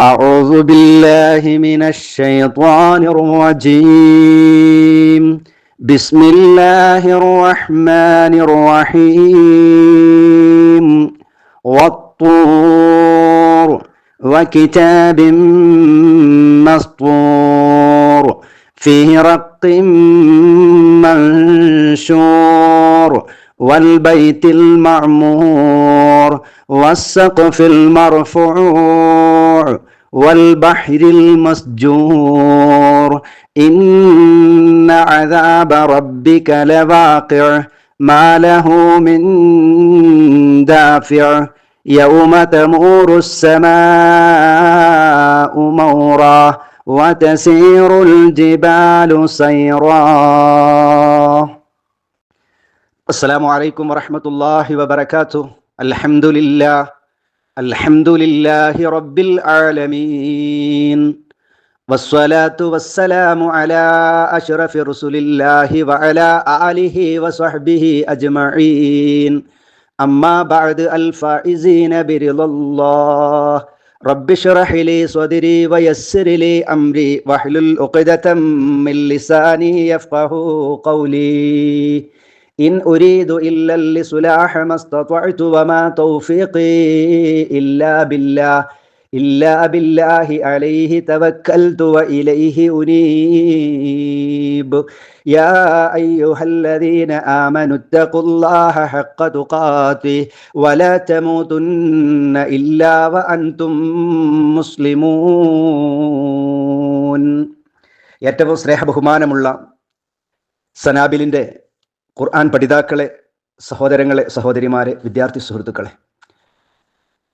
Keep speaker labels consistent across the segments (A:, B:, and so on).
A: أعوذ بالله من الشيطان الرجيم. بسم الله الرحمن الرحيم. والطور وكتاب مسطور. في رق منشور. والبيت المعمور والسقف المرفوع والبحر المسجور. إن عذاب ربك لواقع ما له من دافع. يوم تمور السماء مورا وتسير الجبال سيرا. السلام عليكم ورحمة الله وبركاته الحمد لله الحمد لله رب العالمين والصلاة والسلام على أشرف رسل الله وعلى آله وصحبه أجمعين أما بعد الفائزين برضا الله رب اشرح لي صدري ويسر لي أمري واحلل عقدة من لساني يفقه قولي إن أريد إلا الإصلاح ما استطعت وما توفيقي إلا بالله إلا بالله عليه توكلت وإليه أنيب يا أيها الذين آمنوا اتقوا الله حق تقاته ولا تموتن إلا وأنتم مسلمون ഏറ്റവും സ്നേഹബഹുമാനമുള്ള സനാബിലിൻ്റെ ഖുർആൻ പഠിതാക്കളെ സഹോദരങ്ങളെ സഹോദരിമാരെ വിദ്യാർത്ഥി സുഹൃത്തുക്കളെ.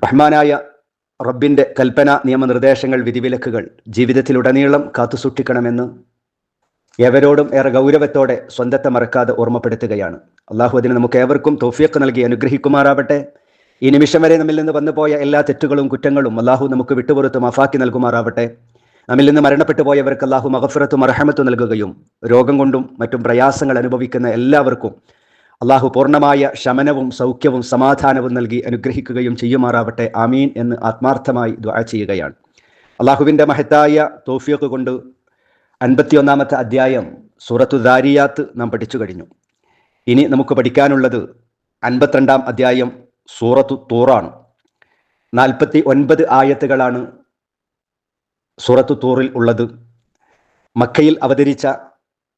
A: റഹ്മാനായ റബ്ബിന്റെ കൽപ്പന നിയമനിർദ്ദേശങ്ങൾ വിധിവിലക്കുകൾ ജീവിതത്തിലുടനീളം കാത്തുസൂക്ഷിക്കണമെന്ന് ഏവരോടും ഏറെ ഗൗരവത്തോടെ സ്വന്തത്തെ മറക്കാതെ ഓർമ്മപ്പെടുത്തുകയാണ്. അള്ളാഹു അതിന് നമുക്ക് ഏവർക്കും തോഫിയൊക്കെ നൽകി അനുഗ്രഹിക്കുമാറാവട്ടെ. ഈ നിമിഷം വരെ നമ്മിൽ നിന്ന് വന്നുപോയ എല്ലാ തെറ്റുകളും കുറ്റങ്ങളും അള്ളാഹു നമുക്ക് വിട്ടുപുറത്ത് മഫാക്കി നൽകുമാറാവട്ടെ. നമ്മിൽ നിന്ന് മരണപ്പെട്ടു പോയവർക്ക് അള്ളാഹു മഹഫുറത്തും അർഹമത്തും നൽകുകയും രോഗം കൊണ്ടും മറ്റും പ്രയാസങ്ങൾ അനുഭവിക്കുന്ന എല്ലാവർക്കും അള്ളാഹു പൂർണമായ ശമനവും സൗഖ്യവും സമാധാനവും നൽകി അനുഗ്രഹിക്കുകയും ചെയ്യുമാറാവട്ടെ. ആമീൻ എന്ന് ആത്മാർത്ഥമായി ദ്വാ ചെയ്യുകയാണ്. അള്ളാഹുവിന്റെ മഹത്തായ തോഫിയൊക്കെ കൊണ്ട് അൻപത്തിയൊന്നാമത്തെ അധ്യായം സൂറത്തു ദാരിയാത്ത് നാം പഠിച്ചു കഴിഞ്ഞു. ഇനി നമുക്ക് പഠിക്കാനുള്ളത് അൻപത്തിരണ്ടാം അധ്യായം സൂറത്തു തൂറാണ്. നാൽപ്പത്തി ഒൻപത് ആയത്തുകളാണ് സൂറത്തു തൂറിൽ ഉള്ളത്. മക്കയിൽ അവതരിച്ച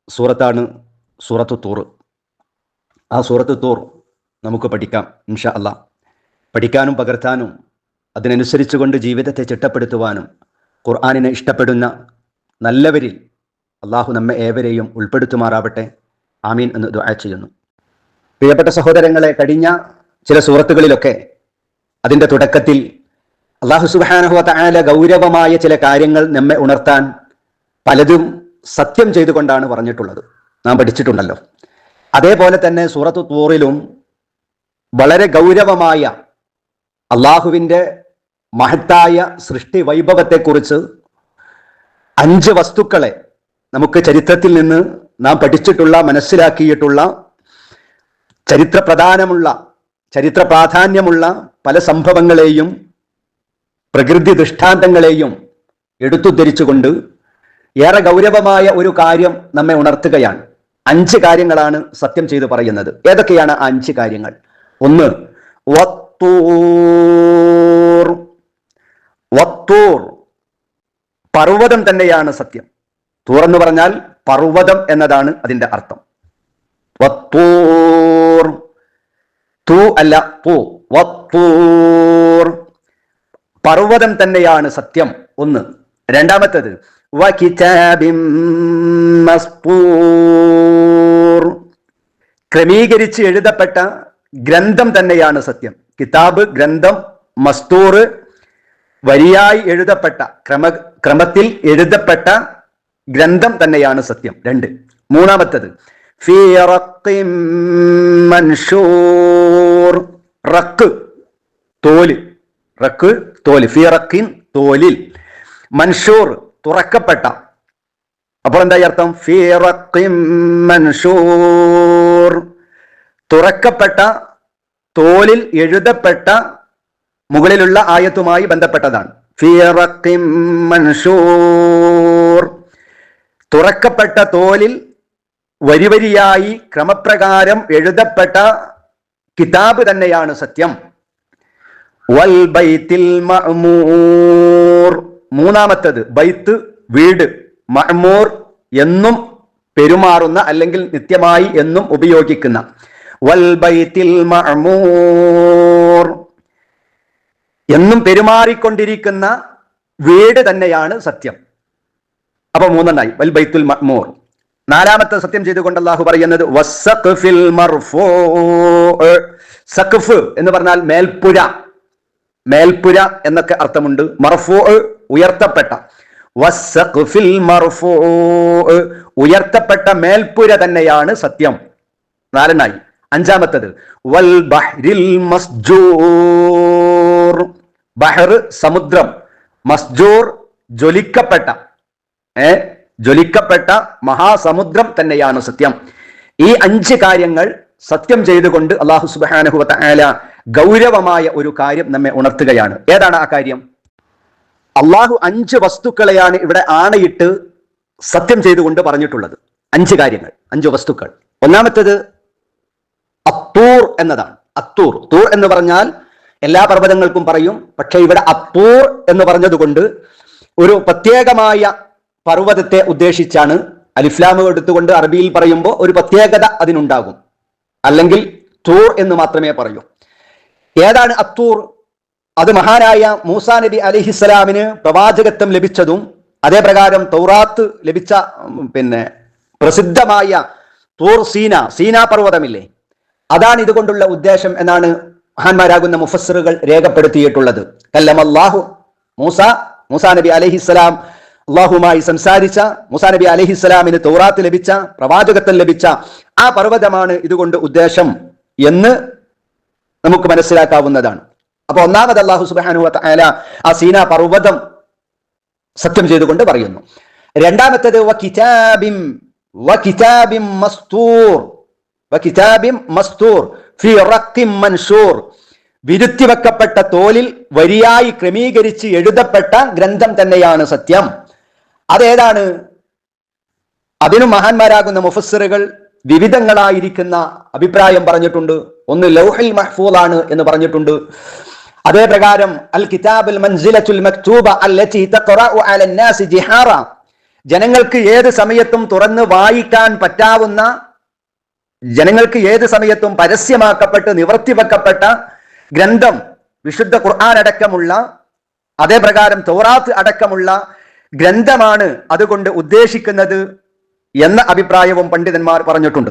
A: സൂറത്താണ് സൂറത്തു തൂറ് ആ സൂറത്ത് തൂർ നമുക്ക് പഠിക്കാം ഇൻഷാ അല്ല പഠിക്കാനും പകർത്താനും അതിനനുസരിച്ച് കൊണ്ട് ജീവിതത്തെ ചിട്ടപ്പെടുത്തുവാനും ഖുർആാനിനെ ഇഷ്ടപ്പെടുന്ന നല്ലവരിൽ അള്ളാഹു നമ്മെ ഏവരെയും ഉൾപ്പെടുത്തുമാറാവട്ടെ. ആമീൻ എന്ന് ദുആ ചെയ്യുന്നു. പ്രിയപ്പെട്ട സഹോദരങ്ങളെ കഴിഞ്ഞ ചില സുഹൃത്തുക്കളിലൊക്കെ അതിന്റെ തുടക്കത്തിൽ അള്ളാഹു സുബാനഹുവത്ത ആല ഗൗരവമായ ചില കാര്യങ്ങൾ നമ്മെ ഉണർത്താൻ പലതും സത്യം ചെയ്തുകൊണ്ടാണ് പറഞ്ഞിട്ടുള്ളത്. നാം പഠിച്ചിട്ടുണ്ടല്ലോ. അതേപോലെ തന്നെ സൂറത്ത് തൂറിലും വളരെ ഗൗരവമായ അള്ളാഹുവിന്റെ മഹത്തായ സൃഷ്ടി വൈഭവത്തെക്കുറിച്ച് അഞ്ച് വസ്തുക്കളെ നമുക്ക് ചരിത്രത്തിൽ നിന്ന് നാം പഠിച്ചിട്ടുള്ള മനസ്സിലാക്കിയിട്ടുള്ള ചരിത്ര പ്രധാനമുള്ള ചരിത്ര പ്രാധാന്യമുള്ള പല സംഭവങ്ങളെയും പ്രകൃതി ദൃഷ്ടാന്തങ്ങളെയും എടുത്തുദ്ധരിച്ചുകൊണ്ട് ഏറെ ഗൗരവമായ ഒരു കാര്യം നമ്മെ ഉണർത്തുകയാണ്. അഞ്ച് കാര്യങ്ങളാണ് സത്യം ചെയ്തു പറയുന്നത്. ഏതൊക്കെയാണ് അഞ്ച് കാര്യങ്ങൾ? ഒന്ന് വത്തൂർ. വത്തൂർ പർവതം തന്നെയാണ് സത്യം. തൂർ എന്ന് പറഞ്ഞാൽ പർവതം എന്നതാണ് അതിന്റെ അർത്ഥം. വത്തൂർ. തൂ അല്ല പൂ. വത്തൂർ. പർവതം തന്നെയാണ് സത്യം. ഒന്ന്. രണ്ടാമത്തത്. ക്രമീകരിച്ച് എഴുതപ്പെട്ട ഗ്രന്ഥം തന്നെയാണ് സത്യം. കിതാബ് ഗ്രന്ഥം മസ്തൂർ വരിയായി എഴുതപ്പെട്ട ക്രമ ക്രമത്തിൽ എഴുതപ്പെട്ട ഗ്രന്ഥം തന്നെയാണ് സത്യം. രണ്ട്. മൂന്നാമത്തത്. മൻഷൂർ. റക്ക് തോൽ. റക്ക് തോൽ. ഫിറക്കിൻ തോലിൽ. മൻഷൂർ തുറക്കപ്പെട്ട. അപ്പോൾ എന്താ അർത്ഥം? ഫിറക്കിൻ മൻഷൂർ. തുറക്കപ്പെട്ട തോലിൽ എഴുതപ്പെട്ട മുകളിലുള്ള ആയത്തുമായി ബന്ധപ്പെട്ടതാണ്. ഫിറക്കിൻ മൻഷൂർ. തുറക്കപ്പെട്ട തോലിൽ വരിവരിയായി ക്രമപ്രകാരം എഴുതപ്പെട്ട കിതാബ് തന്നെയാണ് സത്യം. വൽ മൂന്നാമത്തത് ബൈത്ത് വീട്. മഅമൂർ എന്നും പെരുമാറുന്ന അല്ലെങ്കിൽ നിത്യമായി എന്നും ഉപയോഗിക്കുന്ന. വൽ എന്നും പെരുമാറിക്കൊണ്ടിരിക്കുന്ന വീട് തന്നെയാണ് സത്യം. അപ്പൊ മൂന്നെണ്ണായി. വൽ ബൈത്തുൽ മഅമൂർ. നാലാമത്തെ സത്യം ചെയ്തുകൊണ്ട് അള്ളാഹു പറയുന്നത് സഖ്ഫ് എന്ന് പറഞ്ഞാൽ മേൽപ്പുര. മേൽപ്പുര എന്നൊക്കെ അർത്ഥമുണ്ട്. മർഫോ ഉയർത്തപ്പെട്ട. ഉയർത്തപ്പെട്ട മേൽപ്പുര തന്നെയാണ് സത്യം. നാലെണ്ണായി. അഞ്ചാമത്തത് വൽ ബഹ്രിൽ മസ്ജൂർ. ബഹർ സമുദ്രം. മസ്ജൂർ ജ്വലിക്കപ്പെട്ട. ഏ ജ്വലിക്കപ്പെട്ട മഹാസമുദ്രം തന്നെയാണ് സത്യം. ഈ അഞ്ച് കാര്യങ്ങൾ സത്യം ചെയ്തുകൊണ്ട് അള്ളാഹു സുബാനഹുല ഗൗരവമായ ഒരു കാര്യം നമ്മെ ഉണർത്തുകയാണ്. ഏതാണ് ആ കാര്യം? അള്ളാഹു അഞ്ച് വസ്തുക്കളെയാണ് ഇവിടെ ആണയിട്ട് സത്യം ചെയ്തുകൊണ്ട് പറഞ്ഞിട്ടുള്ളത്. അഞ്ച് കാര്യങ്ങൾ അഞ്ച് വസ്തുക്കൾ. ഒന്നാമത്തേത് അത്തൂർ എന്നതാണ്. അത്തൂർ. തൂർ എന്ന് പറഞ്ഞാൽ എല്ലാ പർവതങ്ങൾക്കും പറയും പക്ഷെ ഇവിടെ അത്തൂർ എന്ന് പറഞ്ഞതുകൊണ്ട് ഒരു പ്രത്യേകമായ പർവതത്തെ ഉദ്ദേശിച്ചാണ് അലിഫ്ലാമ് എടുത്തുകൊണ്ട് അറബിയിൽ പറയുമ്പോൾ ഒരു പ്രത്യേകത അതിനുണ്ടാകും. അല്ലെങ്കിൽ തൂർ എന്ന് മാത്രമേ പറയൂ. ഏതാണ് അത്തൂർ? അത് മഹാനായ മൂസാ നബി അലിഹിസ്സലാമിന് പ്രവാചകത്വം ലഭിച്ചതും അതേ പ്രകാരം തൗറാത്ത് ലഭിച്ച പിന്നെ പ്രസിദ്ധമായ തൂർ സീന സീന പർവതമില്ലേ? അതാണ് ഇതുകൊണ്ടുള്ള ഉദ്ദേശം എന്നാണ് മഹാന്മാരാകുന്ന മുഫസ്സിറുകൾ രേഖപ്പെടുത്തിയിട്ടുള്ളത്. കല്ലം കല്ലമല്ലാഹു മൂസ മൂസാ നബി അലഹിസ്സലാം അള്ളാഹുമായി സംസാരിച്ച മൂസാ നബി അലഹിസ്സലാമിന് തൗറാത്ത് ലഭിച്ച പ്രവാചകത്വം ലഭിച്ച ആ പർവതമാണ് ഇതുകൊണ്ട് ഉദ്ദേശം എന്ന് നമുക്ക് മനസ്സിലാക്കാവുന്നതാണ്. അപ്പൊ ഒന്നാമത് അള്ളാഹു സുബാനു ആല ആ സീന പർവതം സത്യം ചെയ്തുകൊണ്ട് പറയുന്നു. രണ്ടാമത്തത് വിരുത്തി വെക്കപ്പെട്ട തോലിൽ വരിയായി ക്രമീകരിച്ച് എഴുതപ്പെട്ട ഗ്രന്ഥം തന്നെയാണ് സത്യം. അതേതാണ്? അതിനു മഹാന്മാരാകുന്ന മുഫസ്സറുകൾ വിവിധങ്ങളായിരിക്കുന്ന അഭിപ്രായം പറഞ്ഞിട്ടുണ്ട്. ഒന്ന് ലൗഹിൽ മഹ്ഫൂദാണ് എന്ന് പറഞ്ഞിട്ടുണ്ട്. അതേ പ്രകാരം അൽ കിതാബുൽ മൻസിലത്തുൽ മക്തൂബ അല്ലതി തഖറഉ അലൻ ജിഹാറ. ജനങ്ങൾക്ക് ഏത് സമയത്തും തുറന്ന് വായിക്കാൻ പറ്റാവുന്ന ജനങ്ങൾക്ക് ഏത് സമയത്തും പരസ്യമാക്കപ്പെട്ട് നിവർത്തി വെക്കപ്പെട്ട ഗ്രന്ഥം വിശുദ്ധ ഖുർആൻ അടക്കമുള്ള അതേ പ്രകാരം തോറാത്ത് അടക്കമുള്ള ഗ്രന്ഥമാണ് അതുകൊണ്ട് ഉദ്ദേശിക്കുന്നത് എന്ന അഭിപ്രായവും പണ്ഡിതന്മാർ പറഞ്ഞിട്ടുണ്ട്.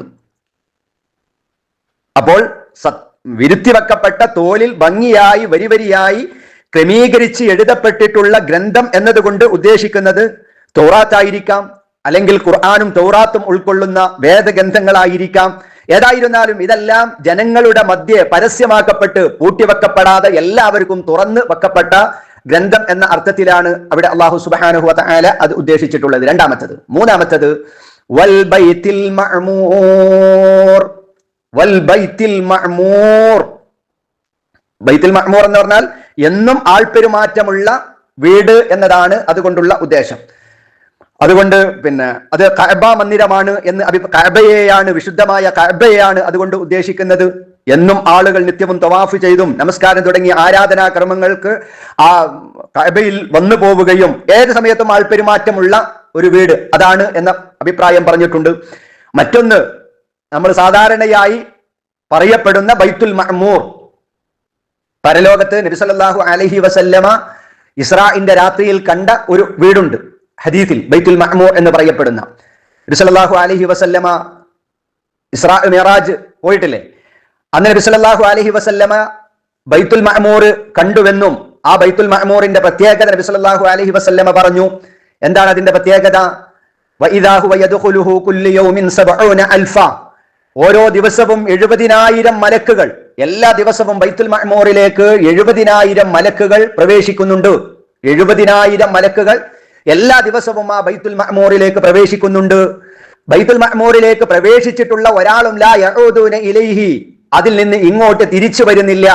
A: അപ്പോൾ സത് വിരുത്തി വെക്കപ്പെട്ട തോലിൽ ഭംഗിയായി വരി വരിയായി ക്രമീകരിച്ച് എഴുതപ്പെട്ടിട്ടുള്ള ഗ്രന്ഥം എന്നതുകൊണ്ട് ഉദ്ദേശിക്കുന്നത് തോറാത്തായിരിക്കാം അല്ലെങ്കിൽ ഖുർആാനും തോറാത്തും ഉൾക്കൊള്ളുന്ന വേദഗ്രന്ഥങ്ങളായിരിക്കാം. ഏതായിരുന്നാലും ഇതെല്ലാം ജനങ്ങളുടെ മധ്യേ പരസ്യമാക്കപ്പെട്ട് പൂട്ടിവെക്കപ്പെടാതെ എല്ലാവർക്കും തുറന്ന് വെക്കപ്പെട്ട ഗ്രന്ഥം എന്ന അർത്ഥത്തിലാണ് അവിടെ അള്ളാഹു സുബാനുഹു ആല അത് ഉദ്ദേശിച്ചിട്ടുള്ളത്. രണ്ടാമത്തത്. മൂന്നാമത്തത് വൽ ബൈത്തിൽ മഅ്മൂർ. വൽ ബൈത്തിൽ മഹ്മൂർ ബൈത്തിൽ മഅ്മൂർ എന്ന് പറഞ്ഞാൽ എന്നും ആൾപെരുമാറ്റമുള്ള വീട് എന്നതാണ് അതുകൊണ്ടുള്ള ഉദ്ദേശം. അതുകൊണ്ട് പിന്നെ അത് കഅബ മന്ദിരമാണ് എന്ന് അഭി കഅബയെയാണ് വിശുദ്ധമായ കഅബയെയാണ് അതുകൊണ്ട് ഉദ്ദേശിക്കുന്നത്. എന്നും ആളുകൾ നിത്യവും തവാഫ് ചെയ്തും നമസ്കാരം തുടങ്ങിയ ആരാധനാ ക്രമങ്ങൾക്ക് ആ കഅബയിൽ വന്നു പോവുകയും ഏത് സമയത്തും ആൾപെരുമാറ്റമുള്ള ഒരു വീട്. അതാണ് എന്ന അഭിപ്രായം പറഞ്ഞിട്ടുണ്ട്. മറ്റൊന്ന് നമ്മൾ സാധാരണയായി പറയപ്പെടുന്ന ബൈത്തുൽ മഅ്മൂർ. പരലോകത്ത് നബിസല്ലാഹു അലഹി വസല്ലമ ഇസ്രാഇന്റെ രാത്രിയിൽ കണ്ട ഒരു വീടുണ്ട്. ഹദീഫിൽ ബൈത്തുൽ മഹ്മൂർ എന്ന് പറയപ്പെടുന്ന. നബിസല്ലാഹു അലഹി വസല്ലമ ഇസ്രാ മെറാജ് പോയിട്ടില്ലേ? അന്ന് നബിസല്ലാഹു അലഹി വസല്ലമ ബൈത്തുൽ മഹ്മൂർ കണ്ടുവെന്നും ആ ബൈത്തുൽ മഹ്മൂറിന്റെ പ്രത്യേകത നബിസല്ലാഹു അലഹി വസല്ലമ പറഞ്ഞു. എന്താണ് അതിന്റെ പ്രത്യേകത? ഓരോ ദിവസവും എഴുപതിനായിരം മലക്കുകൾ എല്ലാ ദിവസവും ബൈത്തുൽ മഹ്മൂറിലേക്ക് എഴുപതിനായിരം മലക്കുകൾ പ്രവേശിക്കുന്നുണ്ട്. എഴുപതിനായിരം മലക്കുകൾ എല്ലാ ദിവസവും ആ ബൈത്തുൽ മഹ്മൂറിലേക്ക് പ്രവേശിക്കുന്നുണ്ട്. ബൈത്തുൽ മഹ്മൂറിലേക്ക് പ്രവേശിച്ചിട്ടുള്ള ഒരാളും ലാ യഹൂദൂന ഇലൈഹി അതിൽ നിന്ന് ഇങ്ങോട്ട് തിരിച്ചു വരുന്നില്ല.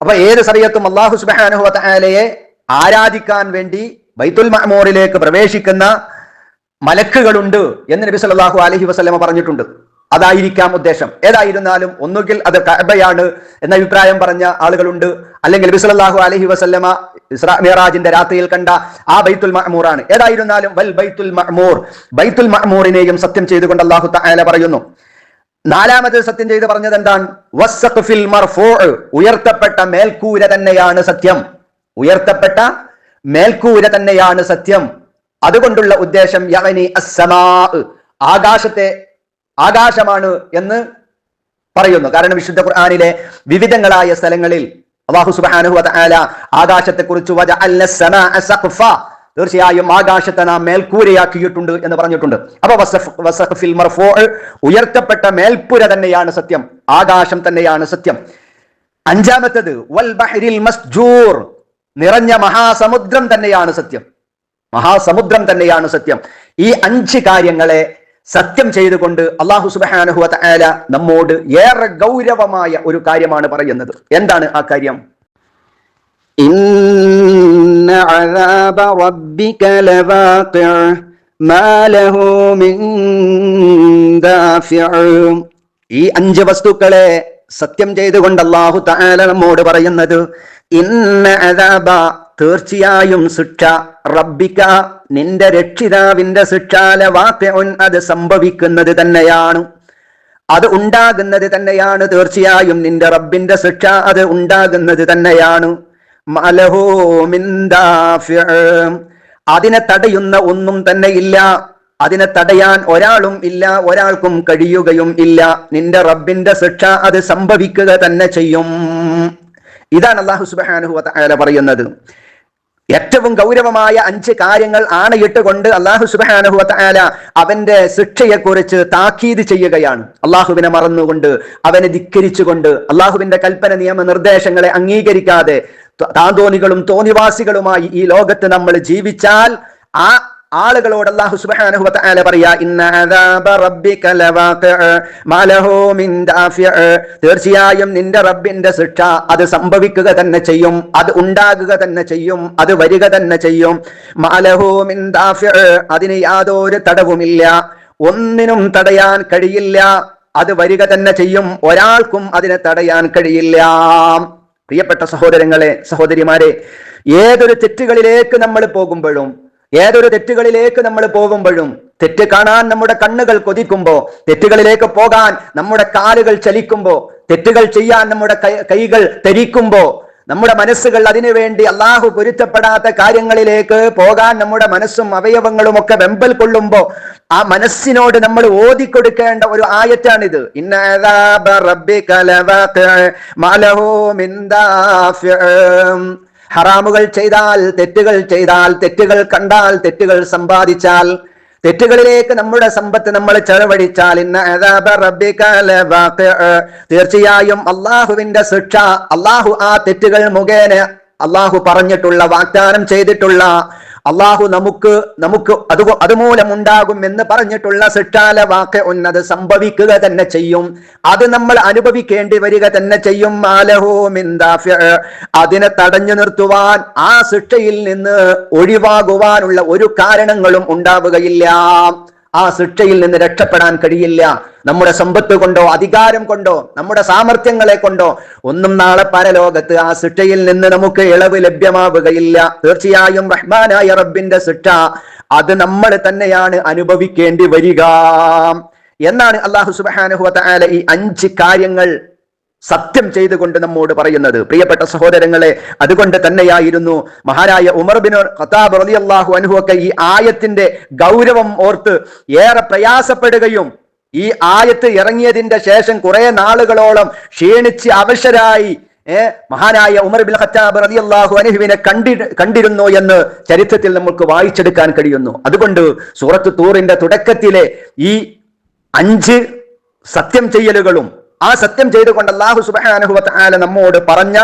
A: അപ്പൊ ഏത് സമയത്തും അള്ളാഹു സുബ്ഹാനഹു വതആലയെ ആരാധിക്കാൻ വേണ്ടി ബൈത്തുൽ മഹ്മോറിലേക്ക് പ്രവേശിക്കുന്ന മലക്കുകളുണ്ട് എന്ന് നബി സല്ലാഹു അലഹി വസ്ലമ പറഞ്ഞിട്ടുണ്ട്. അതായിരിക്കാം ഉദ്ദേശം. ഏതായിരുന്നാലും ഒന്നുകിൽ അത് കഅബയാണ് എന്ന അഭിപ്രായം പറഞ്ഞ ആളുകളുണ്ട്. അല്ലെങ്കിൽ നബി സല്ലല്ലാഹു അലൈഹി വസല്ലമ ഇസ്രാ മിറാജിന്റെ രാത്രിയിൽ കണ്ട ആ ബൈത്തുൽ മഅമൂറാണ്. ഏതായിരുന്നാലും വൽ ബൈത്തുൽ മഹമൂർ ബൈത്തുൽ മഹമൂറിനെയും സത്യം ചെയ്തുകൊണ്ട് അല്ലാഹു തആല പറയുന്നു. നാലാമത് സത്യം ചെയ്ത് പറഞ്ഞത് എന്താണ്? ഉയർത്തപ്പെട്ട മേൽക്കൂര തന്നെയാണ് സത്യം. ഉയർത്തപ്പെട്ട മേൽക്കൂര തന്നെയാണ് സത്യം. അതുകൊണ്ടുള്ള ഉദ്ദേശം യഅനി അസ്സമാ ആകാശത്തെ ആകാശമാണ് എന്ന് പറയുന്നു. കാരണം വിശുദ്ധ ഖുർആാനിലെ വിവിധങ്ങളായ സ്ഥലങ്ങളിൽ അള്ളാഹു സുബ്ഹാനഹു വതആല ആകാശത്തെക്കുറിച്ച് തീർച്ചയായും ആകാശത്തെ നാം മേൽക്കൂരയാക്കിയിട്ടുണ്ട് എന്ന് പറഞ്ഞിട്ടുണ്ട്. അപ്പൊ ഉയർത്തപ്പെട്ട മേൽപ്പുര തന്നെയാണ് സത്യം. ആകാശം തന്നെയാണ് സത്യം. അഞ്ചാമത്തത് വൽ മസ്ജൂർ. നിറഞ്ഞ മഹാസമുദ്രം തന്നെയാണ് സത്യം. മഹാസമുദ്രം തന്നെയാണ് സത്യം. ഈ അഞ്ച് കാര്യങ്ങളെ സത്യം ചെയ്തുകൊണ്ട് അള്ളാഹു സുബാനഹുഅ ആല നമ്മോട് ഏറെ ഗൗരവമായ ഒരു കാര്യമാണ് പറയുന്നത്. എന്താണ് ആ കാര്യം? ഈ അഞ്ച് വസ്തുക്കളെ സത്യം ചെയ്തുകൊണ്ട് അള്ളാഹു താല നമ്മോട് പറയുന്നത് ഇന്ന തീർച്ചയായും ശിക്ഷ. റബ്ബിക്ക നിന്റെ രക്ഷിതാവിന്റെ ശിക്ഷാല വാക്യഉൻ അത് സംഭവിക്കുന്നത് തന്നെയാണ്. അത് ഉണ്ടാകുന്നത് തന്നെയാണ്. തീർച്ചയായും നിന്റെ റബ്ബിന്റെ ശിക്ഷ അത് ഉണ്ടാകുന്നത് തന്നെയാണ്. അതിനെ തടയുന്ന ഒന്നും തന്നെ ഇല്ല. അതിനെ തടയാൻ ഒരാളും ഇല്ല ഒരാൾക്കും കഴിയുകയും ഇല്ല. നിന്റെ റബ്ബിന്റെ ശിക്ഷ അത് സംഭവിക്കുക തന്നെ ചെയ്യും. ഇതാണ് അള്ളാഹു വതആല പറയുന്നത്. ഏറ്റവും ഗൗരവമായ അഞ്ച് കാര്യങ്ങൾ ആണയിട്ട് അള്ളാഹു സുബാനഹു ആല അവന്റെ ശിക്ഷയെക്കുറിച്ച് താക്കീത് ചെയ്യുകയാണ്. അള്ളാഹുവിനെ മറന്നുകൊണ്ട് അവനെ ധിക്കരിച്ചുകൊണ്ട് അള്ളാഹുവിന്റെ കൽപ്പന നിയമ നിർദ്ദേശങ്ങളെ അംഗീകരിക്കാതെ താന്തോനികളും തോന്നിവാസികളുമായി ഈ ലോകത്ത് നമ്മൾ ജീവിച്ചാൽ ആ ആളുകളോട് അള്ളാഹു സുബ്ഹാനഹു പറയാ ഇന്ന അദാബ മിൻ തീർച്ചയായും നിന്റെ റബ്ബിന്റെ ശിക്ഷ അത് സംഭവിക്കുക തന്നെ ചെയ്യും അത് ഉണ്ടാകുക തന്നെ ചെയ്യും അത് വരിക തന്നെ ചെയ്യും. മാ ലഹു മിൻ അതിന് യാതൊരു തടവുമില്ല. ഒന്നിനും തടയാൻ കഴിയില്ല അത് വരിക തന്നെ ചെയ്യും ഒരാൾക്കും അതിനെ തടയാൻ കഴിയില്ല. പ്രിയപ്പെട്ട സഹോദരങ്ങളെ സഹോദരിമാരെ ഏതൊരു തെറ്റുകളിലേക്ക് നമ്മൾ പോകുമ്പോഴും ഏതൊരു തെറ്റുകളിലേക്ക് നമ്മൾ പോകുമ്പോഴും തെറ്റ് കാണാൻ നമ്മുടെ കണ്ണുകൾ കൊതിക്കുമ്പോ തെറ്റുകളിലേക്ക് പോകാൻ നമ്മുടെ കാലുകൾ ചലിക്കുമ്പോ തെറ്റുകൾ ചെയ്യാൻ നമ്മുടെ കൈകൾ തരിക്കുമ്പോ നമ്മുടെ മനസ്സുകൾ അതിനുവേണ്ടി അള്ളാഹു പൊരുത്തപ്പെടാത്ത കാര്യങ്ങളിലേക്ക് പോകാൻ നമ്മുടെ മനസ്സും അവയവങ്ങളും ഒക്കെ വെമ്പൽ കൊള്ളുമ്പോ ആ മനസ്സിനോട് നമ്മൾ ഓതിക്കൊടുക്കേണ്ട ഒരു ആയത്താണിത്. ഇന്ന ഹറാമുകൾ ചെയ്താൽ തെറ്റുകൾ ചെയ്താൽ തെറ്റുകൾ കണ്ടാൽ തെറ്റുകൾ സമ്പാദിച്ചാൽ തെറ്റുകളിലേക്ക് നമ്മുടെ സമ്പത്ത് നമ്മൾ ചെലവഴിച്ചാൽ. തീർച്ചയായും അള്ളാഹുവിന്റെ ശിക്ഷ അള്ളാഹു ആ തെറ്റുകൾ മുഖേന അള്ളാഹു പറഞ്ഞിട്ടുള്ള വാഗ്ദാനം ചെയ്തിട്ടുള്ള അള്ളാഹു നമുക്ക് നമുക്ക് അത് അതുമൂലം ഉണ്ടാകും എന്ന് പറഞ്ഞിട്ടുള്ള സിട്ടാല വാക്ക് ഒന്നത് സംഭവിക്കുക തന്നെ ചെയ്യും. അത് നമ്മൾ അനുഭവിക്കേണ്ടി വരിക തന്നെ ചെയ്യും. അതിനെ തടഞ്ഞു നിർത്തുവാൻ ആ ശിക്ഷയിൽ നിന്ന് ഒഴിവാകുവാനുള്ള ഒരു കാരണങ്ങളും ഉണ്ടാവുകയില്ല. ആ ശിക്ഷയിൽ നിന്ന് രക്ഷപ്പെടാൻ കഴിയില്ല. നമ്മുടെ സമ്പത്ത് കൊണ്ടോ അധികാരം കൊണ്ടോ നമ്മുടെ സാമർഥ്യങ്ങളെ കൊണ്ടോ ഒന്നും നാളെ പരലോകത്ത് ആ ശിക്ഷയിൽ നിന്ന് നമുക്ക് ഇളവ് ലഭ്യമാവുകയില്ല. തീർച്ചയായും റഹ്മാനായ റബ്ബിന്റെ ശിക്ഷ അത് നമ്മൾ തന്നെയാണ് അനുഭവിക്കേണ്ടി വരിക. എന്നാണ് അള്ളാഹു സുബ്ഹാനഹു വതആല ഈ അഞ്ച് കാര്യങ്ങൾ സത്യം ചെയ്തുകൊണ്ട് നമ്മോട് പറയുന്നത്. പ്രിയപ്പെട്ട സഹോദരങ്ങളെ അതുകൊണ്ട് തന്നെയായിരുന്നു മഹാനായ ഉമർ ബിൻ ഖത്താബ് റളിയല്ലാഹു അൻഹു ഒക്കെ ഈ ആയത്തിന്റെ ഗൗരവം ഓർത്ത് ഏറെ പ്രയാസപ്പെടുകയും ഈ ആയത്ത് ഇറങ്ങിയതിന്റെ ശേഷം കുറെ നാളുകളോളം ക്ഷീണിച്ച് അവശരായി ഏർ മഹാനായ ഉമർ ബിൻ ഖത്താബ് റതി അള്ളാഹു അനുഹുവിനെ കണ്ടി കണ്ടിരുന്നു എന്ന് ചരിത്രത്തിൽ നമുക്ക് വായിച്ചെടുക്കാൻ കഴിയുന്നു. അതുകൊണ്ട് സൂറത്ത് തൂറിന്റെ തുടക്കത്തിലെ ഈ അഞ്ച് സത്യം ചെയ്യലുകളും ആ സത്യം ചെയ്തുകൊണ്ട് അള്ളാഹു സുബ്ഹാനഹു വതആല നമ്മോട് പറഞ്ഞ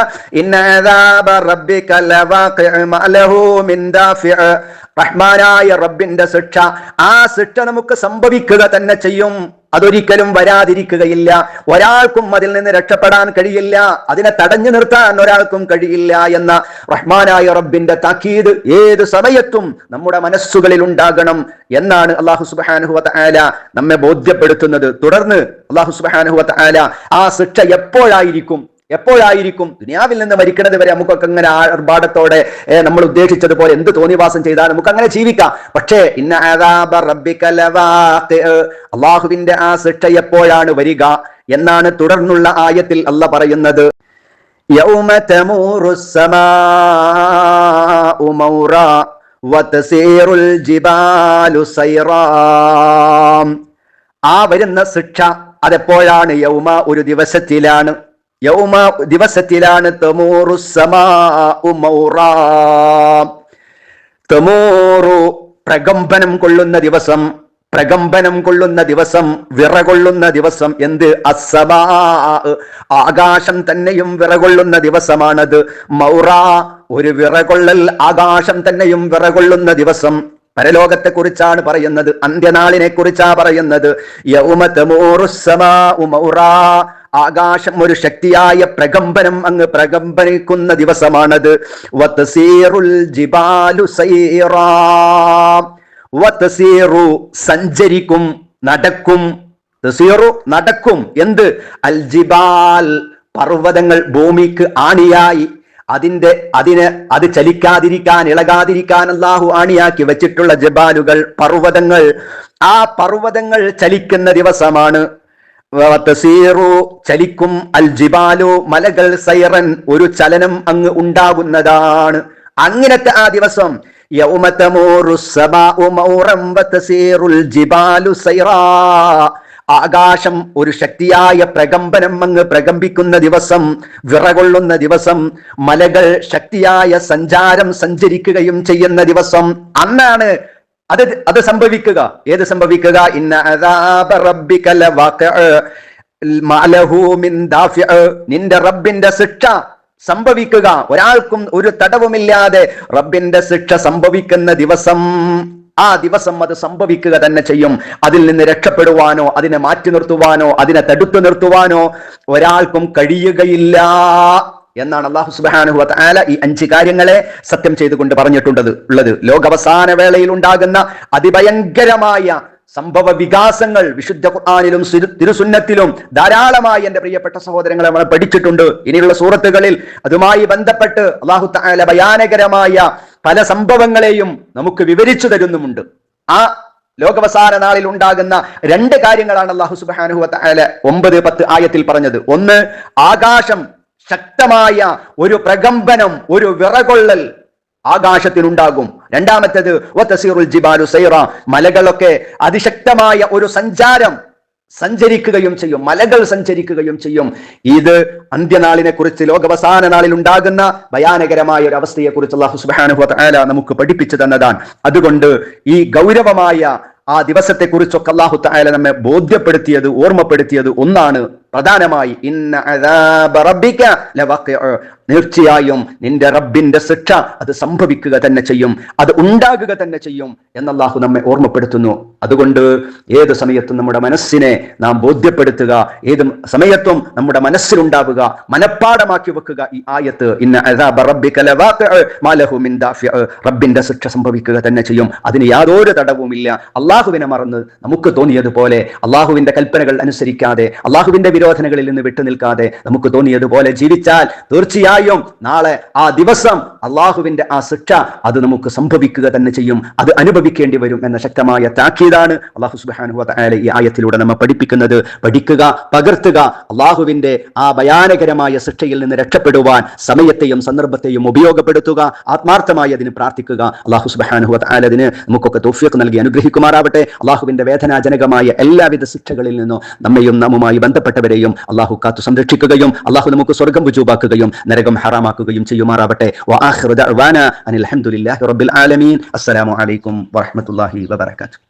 A: റഹ്മാനായ റബ്ബിന്റെ ശിക്ഷ. ആ ശിക്ഷ നമുക്ക് സംഭവിക്കുക തന്നെ ചെയ്യും. അതൊരിക്കലും വരാതിരിക്കുകയില്ല. ഒരാൾക്കും അതിൽ നിന്ന് രക്ഷപ്പെടാൻ കഴിയില്ല. അതിനെ തടഞ്ഞു നിർത്താൻ ഒരാൾക്കും കഴിയില്ല എന്ന റഹ്മാനായ റബ്ബിന്റെ താക്കീത് ഏത് സമയത്തും നമ്മുടെ മനസ്സുകളിൽ ഉണ്ടാകണം എന്നാണ് അള്ളാഹു സുബാനുഹുവത്ത് ആല നമ്മെ ബോധ്യപ്പെടുത്തുന്നത്. തുടർന്ന് അള്ളാഹു സുബാനുഹുവത്ത് ആല ആ ശിക്ഷ എപ്പോഴായിരിക്കും? എപ്പോഴായിരിക്കും? ദുനിയാവിൽ നിന്ന് മരിക്കുന്നത് വരെ നമുക്കൊക്കെ അങ്ങനെ ആർഭാടത്തോടെ നമ്മൾ ഉദ്ദേശിച്ചതുപോലെ എന്ത് തോന്നിവാസം ചെയ്താൽ നമുക്ക് അങ്ങനെ ജീവിക്കാം. പക്ഷേ ഇന്ന അള്ളാഹുവിന്റെ ആ ശിക്ഷ എപ്പോഴാണ് വരിക എന്നാണ് തുടർന്നുള്ള ആയത്തിൽ അല്ല പറയുന്നത്. ആ വരുന്ന ശിക്ഷ അതെപ്പോഴാണ്? യൗമ ഒരു ദിവസത്തിലാണ്. യൗമ ദിവസത്തിലാണ് തമൂറു. തമൂറു പ്രകമ്പനം കൊള്ളുന്ന ദിവസം പ്രകമ്പനം കൊള്ളുന്ന ദിവസം വിറകൊള്ളുന്ന ദിവസം എന്ത്? അസമാ ആകാശം തന്നെയും വിറകൊള്ളുന്ന ദിവസമാണത്. മൗറ ഒരു വിറകൊള്ളൽ ആകാശം തന്നെയും വിറകൊള്ളുന്ന ദിവസം. പരലോകത്തെ കുറിച്ചാണ് പറയുന്നത്. അന്ത്യനാളിനെ കുറിച്ചാ പറയുന്നത്. യൗമ മൗറാ. ആകാശം ഒരു ശക്തിയായ പ്രകമ്പനം അങ്ങ് പ്രകമ്പനിക്കുന്ന ദിവസമാണത്. സഞ്ചരിക്കും നടക്കും. നടക്കും. എന്ത്? അൽ ജിബാൽ പർവതങ്ങൾ ഭൂമിക്ക് ആണിയായി. അതിന്റെ അതിന് അത് ചലിക്കാതിരിക്കാൻ ഇളകാതിരിക്കാൻ അള്ളാഹു ആണിയാക്കി വെച്ചിട്ടുള്ള ജബാലുകൾ പർവതങ്ങൾ. ആ പർവതങ്ങൾ ചലിക്കുന്ന ദിവസമാണ് ചലിക്കും അൽ ജിബാലു മലകൾ സൈറൻ ഒരു ചലനം അങ്ങ് ഉണ്ടാകുന്നതാണ്. അങ്ങനത്തെ ആ ദിവസം ആകാശം ഒരു ശക്തിയായ പ്രകമ്പനം അങ്ങ് പ്രകമ്പിക്കുന്ന ദിവസം വിറകൊള്ളുന്ന ദിവസം മലകൾ ശക്തിയായ സഞ്ചാരം സഞ്ചരിക്കുകയും ചെയ്യുന്ന ദിവസം അന്നാണ് അത് അത് സംഭവിക്കുക. ഏത് സംഭവിക്കുക. നിന്റെ റബ്ബിന്റെ ശിക്ഷ സംഭവിക്കുക. ഒരാൾക്കും ഒരു തടവുമില്ലാതെ റബ്ബിന്റെ ശിക്ഷ സംഭവിക്കുന്ന ദിവസം ആ ദിവസം അത് സംഭവിക്കുക തന്നെ ചെയ്യും. അതിൽ നിന്ന് രക്ഷപ്പെടുവാനോ അതിനെ മാറ്റി നിർത്തുവാനോ അതിനെ തടുത്തു നിർത്തുവാനോ ഒരാൾക്കും കഴിയുകയില്ല. എന്നാണ് അള്ളാഹു സുബാനുഹു ആല ഈ അഞ്ച് കാര്യങ്ങളെ സത്യം ചെയ്തുകൊണ്ട് പറഞ്ഞിട്ടുണ്ടത് ഉള്ളത്. ലോകവസാന വേളയിൽ ഉണ്ടാകുന്ന അതിഭയങ്കരമായ സംഭവ വികാസങ്ങൾ വിശുദ്ധ ഖുർആാനിലും തിരുസുന്നത്തിലും ധാരാളമായി എന്റെ പ്രിയപ്പെട്ട സഹോദരങ്ങളെ നമ്മൾ പഠിച്ചിട്ടുണ്ട്. ഇനിയുള്ള സൂറത്തുകളിൽ അതുമായി ബന്ധപ്പെട്ട് അള്ളാഹു താല ഭയാനകരമായ പല സംഭവങ്ങളെയും നമുക്ക് വിവരിച്ചു തരുന്നുമുണ്ട്. ആ ലോകവസാന നാളിൽ ഉണ്ടാകുന്ന രണ്ട് കാര്യങ്ങളാണ് അള്ളാഹു സുബാനുഹു താല ഒമ്പത് പത്ത് ആയത്തിൽ പറഞ്ഞത്. ഒന്ന് ആകാശം ശക്തമായ ഒരു പ്രകമ്പനം ഒരു വിറകൊള്ളൽ ആകാശത്തിനുണ്ടാകും. രണ്ടാമത്തേത് വതസീറുൽ ജിബാലു സൈറ മലകളൊക്കെ അതിശക്തമായ ഒരു സഞ്ചാരം സഞ്ചരിക്കുകയും ചെയ്യും മലകൾ സഞ്ചരിക്കുകയും ചെയ്യും. ഇത് അന്ത്യനാളിനെ കുറിച്ച് ലോകവസാന നാളിൽ ഉണ്ടാകുന്ന ഭയാനകരമായ ഒരു അവസ്ഥയെ കുറിച്ച് അള്ളാഹു നമുക്ക് പഠിപ്പിച്ചു തന്നതാണ്. അതുകൊണ്ട് ഈ ഗൗരവമായ ആ ദിവസത്തെ കുറിച്ചൊക്കെ അള്ളാഹു തആല നമ്മെ ബോധ്യപ്പെടുത്തിയത് ഓർമ്മപ്പെടുത്തിയത് ഒന്നാണ് പ്രധാനമായി ഇന്ന. തീർച്ചയായും നിന്റെ റബ്ബിന്റെ ശിക്ഷ അത് സംഭവിക്കുക തന്നെ ചെയ്യും അത് ഉണ്ടാകുക തന്നെ ചെയ്യും എന്നല്ലാഹു നമ്മെ ഓർമ്മപ്പെടുത്തുന്നു അതുകൊണ്ട് ഏത് സമയത്തും നമ്മുടെ മനസ്സിനെ നാം ബോധ്യപ്പെടുത്തുക ഏത് സമയത്തും നമ്മുടെ മനസ്സിലുണ്ടാവുക മനഃപ്പാടമാക്കി വെക്കുക ഈ ആയത്ത്. റബ്ബിന്റെ ശിക്ഷ സംഭവിക്കുക തന്നെ ചെയ്യും അതിന് യാതൊരു തടവുമില്ല അള്ളാഹുവിനെ മറന്ന് നമുക്ക് തോന്നിയതുപോലെ അള്ളാഹുവിന്റെ കൽപ്പനകൾ അനുസരിക്കാതെ അള്ളാഹുവിന്റെ വിരോധനകളിൽ നിന്ന് വിട്ടുനിൽക്കാതെ നമുക്ക് തോന്നിയതുപോലെ ജീവിച്ചാൽ തീർച്ചയായും നാളെ ആ ദിവസം അള്ളാഹുവിന്റെ ആ ശിക്ഷ അത് നമുക്ക് സംഭവിക്കുക തന്നെ ചെയ്യും. അത് അനുഭവിക്കേണ്ടി വരും എന്ന ശക്തമായ താക്കീതാണ് അള്ളാഹു സുബാനു ഈ ആയത്തിലൂടെ നമ്മൾ പഠിപ്പിക്കുന്നത്. പഠിക്കുക പകർത്തുക അള്ളാഹുവിന്റെ ആ ഭയാനകരമായ ശിക്ഷയിൽ നിന്ന് രക്ഷപ്പെടുവാൻ സമയത്തെയും സന്ദർഭത്തെയും ഉപയോഗപ്പെടുത്തുക ആത്മാർത്ഥമായി അതിന് പ്രാർത്ഥിക്കുക. അള്ളാഹു സുബാനു അതിന് നമുക്കൊക്കെ തോഫിയൊക്കെ നൽകി അനുഗ്രഹിക്കുമാറാവട്ടെ. അള്ളാഹുവിന്റെ വേദനാജനകമായ എല്ലാവിധ ശിക്ഷകളിൽ നിന്നും നമ്മയും നമ്മുമായി ബന്ധപ്പെട്ടവരെയും അള്ളാഹു കാത്തു സംരക്ഷിക്കുകയും അള്ളാഹു നമുക്ക് സ്വർഗം രുചൂപാക്കുകയും നരകം ഹറാമാക്കുകയും ചെയ്യുമാറാവട്ടെ. അനിൽ ഹംദുലില്ലാഹി റബ്ബിൽ ആലമീൻ. അസ്സലാമു അലൈക്കും വറഹ്മത്തുള്ളാഹി വബറകാതുഹു.